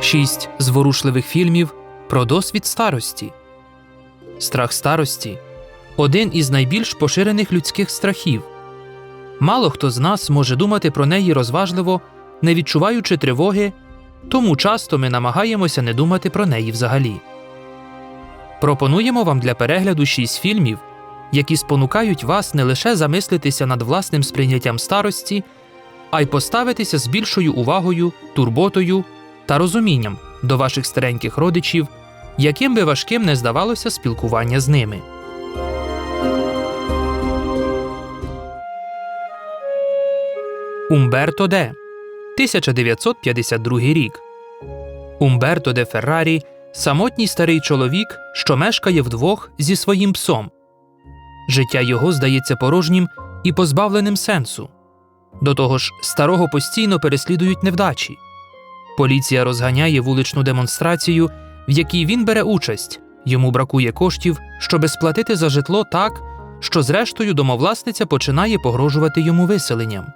Шість зворушливих фільмів про досвід старості. Страх старості один із найбільш поширених людських страхів. Мало хто з нас може думати про неї розважливо, не відчуваючи тривоги, тому часто ми намагаємося не думати про неї взагалі. Пропонуємо вам для перегляду шість фільмів, які спонукають вас не лише замислитися над власним сприйняттям старості, а й поставитися з більшою увагою, турботою та розумінням до ваших стареньких родичів, яким би важким не здавалося спілкування з ними. Умберто Де 1952 рік. Умберто де Феррарі самотній старий чоловік, що мешкає вдвох зі своїм псом. Життя його здається порожнім і позбавленим сенсу. До того ж, старого постійно переслідують невдачі. Поліція розганяє вуличну демонстрацію, в якій він бере участь. Йому бракує коштів, щоби сплатити за житло так, що зрештою домовласниця починає погрожувати йому виселенням.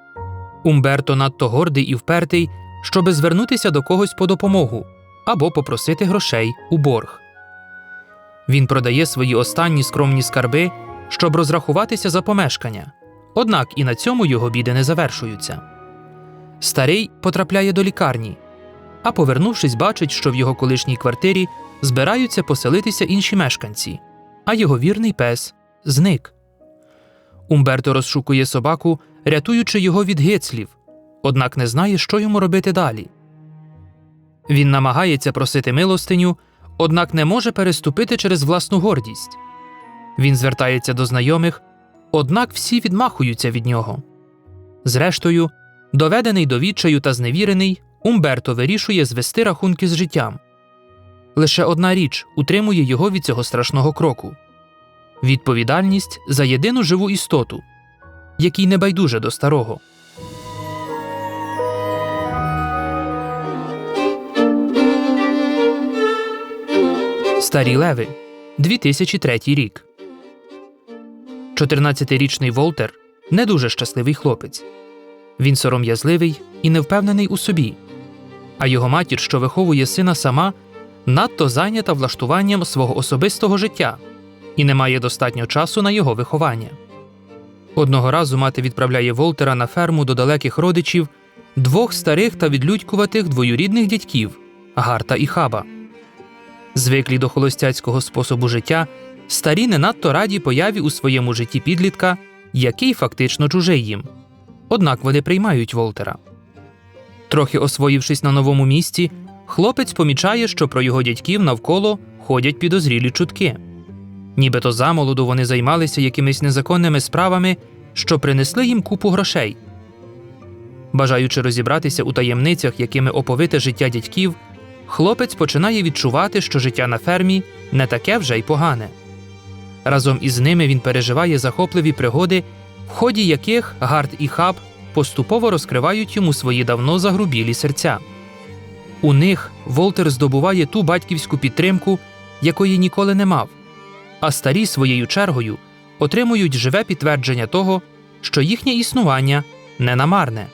Умберто надто гордий і впертий, щоби звернутися до когось по допомогу або попросити грошей у борг. Він продає свої останні скромні скарби, щоб розрахуватися за помешкання. Однак і на цьому його біди не завершуються. Старий потрапляє до лікарні, а повернувшись, бачить, що в його колишній квартирі збираються поселитися інші мешканці, а його вірний пес зник. Умберто розшукує собаку, рятуючи його від гицлів, однак не знає, що йому робити далі. Він намагається просити милостиню, однак не може переступити через власну гордість. Він звертається до знайомих, однак всі відмахуються від нього. Зрештою, доведений до відчаю та зневірений, Умберто вирішує звести рахунки з життям. Лише одна річ утримує його від цього страшного кроку відповідальність за єдину живу істоту, який не байдуже до старого. Старі леви 2003 рік. 14-річний Волтер не дуже щасливий хлопець. Він сором'язливий і невпевнений у собі. А його матір, що виховує сина сама, надто зайнята влаштуванням свого особистого життя і не має достатньо часу на його виховання. Одного разу мати відправляє Волтера на ферму до далеких родичів двох старих та відлюдькуватих двоюрідних дядьків Гарта і Хаба. Звиклі до холостяцького способу життя, старі не надто раді появі у своєму житті підлітка, який фактично чужий їм. Однак вони приймають Волтера. Трохи освоївшись на новому місці, хлопець помічає, що про його дядьків навколо ходять підозрілі чутки. Нібито замолоду вони займалися якимись незаконними справами, що принесли їм купу грошей. Бажаючи розібратися у таємницях, якими оповите життя дядьків, хлопець починає відчувати, що життя на фермі не таке вже й погане. Разом із ними він переживає захопливі пригоди, в ході яких Гард і Хаб поступово розкривають йому свої давно загрубілі серця. У них Волтер здобуває ту батьківську підтримку, якої ніколи не мав, а старі своєю чергою отримують живе підтвердження того, що їхнє існування не намарне.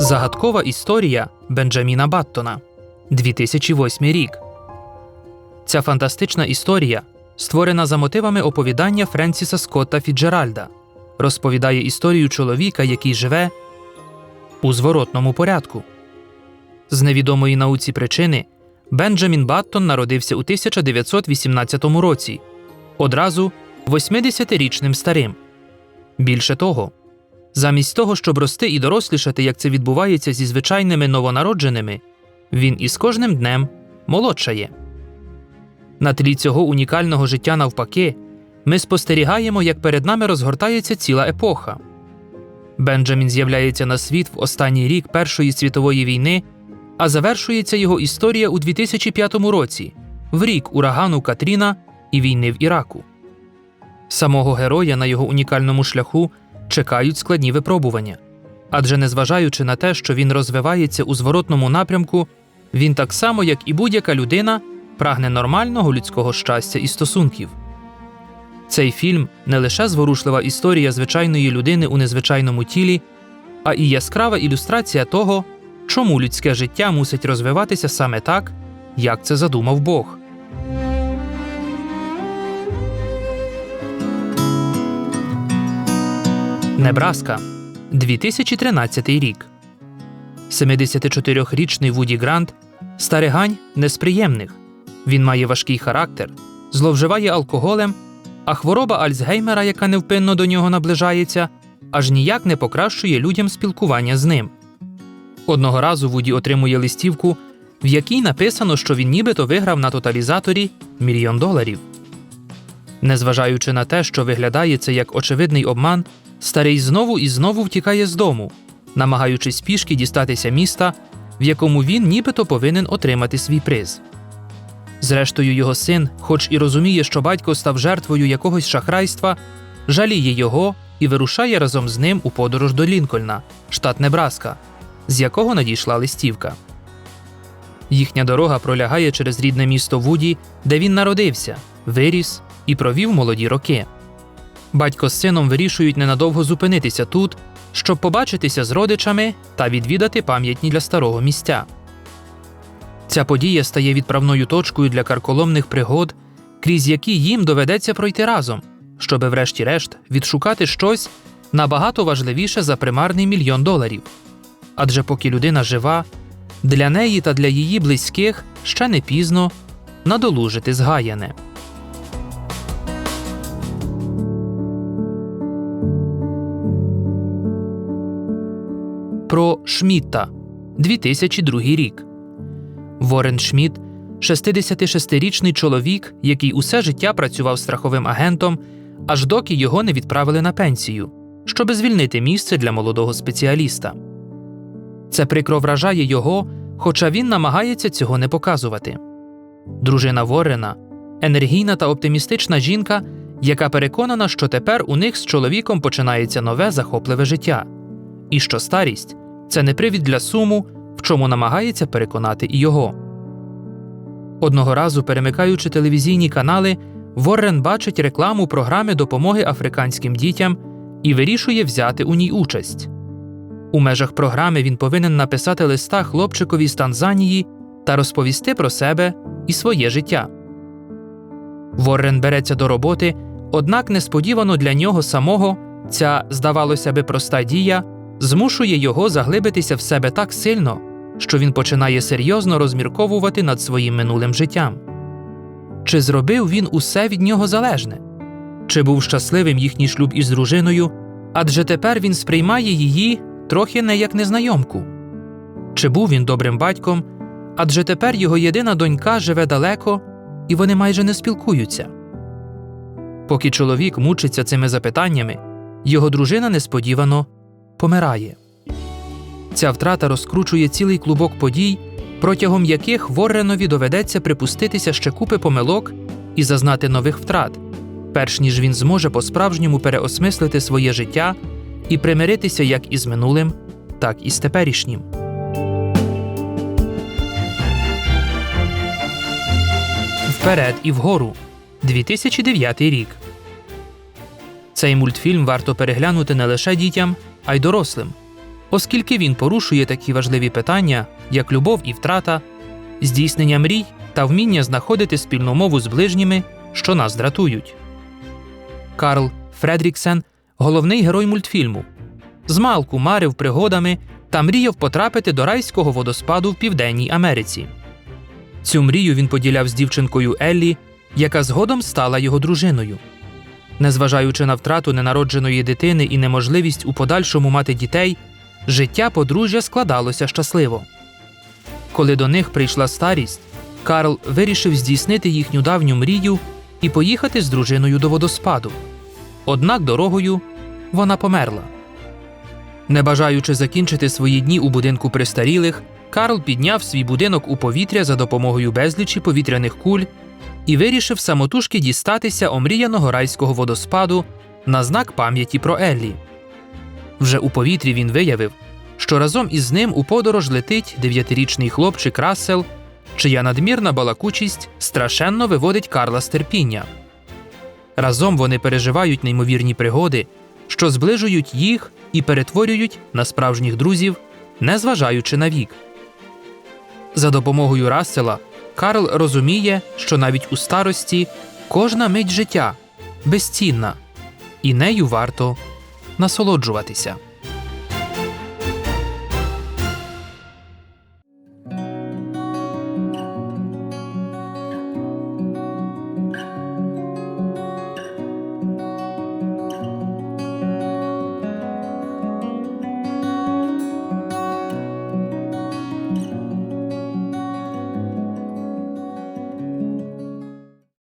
Загадкова історія Бенджаміна Баттона 2008 рік. Ця фантастична історія створена за мотивами оповідання Френсіса Скотта Фіджеральда, розповідає історію чоловіка, який живе у зворотному порядку. З невідомої науці причини Бенджамін Баттон народився у 1918 році, одразу 80-річним старим. Більше того, замість того, щоб рости і дорослішати, як це відбувається зі звичайними новонародженими, він із кожним днем молодшає. На тлі цього унікального життя навпаки, ми спостерігаємо, як перед нами розгортається ціла епоха. Бенджамін з'являється на світ в останній рік Першої світової війни, а завершується його історія у 2005 році, в рік урагану Катріна і війни в Іраку. Самого героя на його унікальному шляху чекають складні випробування. Адже незважаючи на те, що він розвивається у зворотному напрямку, він так само, як і будь-яка людина, прагне нормального людського щастя і стосунків. Цей фільм не лише зворушлива історія звичайної людини у незвичайному тілі, а і яскрава ілюстрація того, чому людське життя мусить розвиватися саме так, як це задумав Бог. Небраска 2013 рік. 74-річний Вуді Грант старигань не з приємних. Він має важкий характер, зловживає алкоголем, а хвороба Альцгеймера, яка невпинно до нього наближається, аж ніяк не покращує людям спілкування з ним. Одного разу Вуді отримує листівку, в якій написано, що він нібито виграв на тоталізаторі мільйон доларів. Незважаючи на те, що виглядає це як очевидний обман, старий знову і знову втікає з дому, намагаючись пішки дістатися міста, в якому він нібито повинен отримати свій приз. Зрештою, його син, хоч і розуміє, що батько став жертвою якогось шахрайства, жаліє його і вирушає разом з ним у подорож до Лінкольна, штат Небраска, з якого надійшла листівка. Їхня дорога пролягає через рідне місто Вуді, де він народився, виріс і провів молоді роки. Батько з сином вирішують ненадовго зупинитися тут, щоб побачитися з родичами та відвідати пам'ятні для старого місця. Ця подія стає відправною точкою для карколомних пригод, крізь які їм доведеться пройти разом, щоби, врешті-решт, відшукати щось набагато важливіше за примарний мільйон доларів. Адже поки людина жива, для неї та для її близьких ще не пізно надолужити згаяне. Про Шмітта 2002 рік. Ворен Шмідт – 66-річний чоловік, який усе життя працював страховим агентом, аж доки його не відправили на пенсію, щоби звільнити місце для молодого спеціаліста. Це прикро вражає його, хоча він намагається цього не показувати. Дружина Ворена енергійна та оптимістична жінка, яка переконана, що тепер у них з чоловіком починається нове захопливе життя, і що старість це не привід для суму, в чому намагається переконати і його. Одного разу, перемикаючи телевізійні канали, Воррен бачить рекламу програми допомоги африканським дітям і вирішує взяти у ній участь. У межах програми він повинен написати листа хлопчикові з Танзанії та розповісти про себе і своє життя. Воррен береться до роботи, однак несподівано для нього самого ця, здавалося би, проста дія змушує його заглибитися в себе так сильно, що він починає серйозно розмірковувати над своїм минулим життям. Чи зробив він усе від нього залежне? Чи був щасливим їхній шлюб із дружиною, адже тепер він сприймає її трохи не як незнайомку? Чи був він добрим батьком, адже тепер його єдина донька живе далеко і вони майже не спілкуються? Поки чоловік мучиться цими запитаннями, його дружина несподівано помирає. Ця втрата розкручує цілий клубок подій, протягом яких Ворренові доведеться припуститися ще купи помилок і зазнати нових втрат, перш ніж він зможе по-справжньому переосмислити своє життя і примиритися як із минулим, так і з теперішнім. Вперед і вгору 2009 рік. Цей мультфільм варто переглянути не лише дітям, а й дорослим, оскільки він порушує такі важливі питання, як любов і втрата, здійснення мрій та вміння знаходити спільну мову з ближніми, що нас дратують. Карл Фредріксен головний герой мультфільму. Змалку марив пригодами та мріяв потрапити до райського водоспаду в Південній Америці. Цю мрію він поділяв з дівчинкою Еллі, яка згодом стала його дружиною. Незважаючи на втрату ненародженої дитини і неможливість у подальшому мати дітей, життя подружжя складалося щасливо. Коли до них прийшла старість, Карл вирішив здійснити їхню давню мрію і поїхати з дружиною до водоспаду. Однак дорогою вона померла. Не бажаючи закінчити свої дні у будинку престарілих, Карл підняв свій будинок у повітря за допомогою безлічі повітряних куль і вирішив самотужки дістатися омріяного райського водоспаду на знак пам'яті про Еллі. Вже у повітрі він виявив, що разом із ним у подорож летить дев'ятирічний хлопчик Рассел, чия надмірна балакучість страшенно виводить Карла з терпіння. Разом вони переживають неймовірні пригоди, що зближують їх і перетворюють на справжніх друзів, незважаючи на вік. За допомогою Рассела Карл розуміє, що навіть у старості кожна мить життя безцінна, і нею варто насолоджуватися.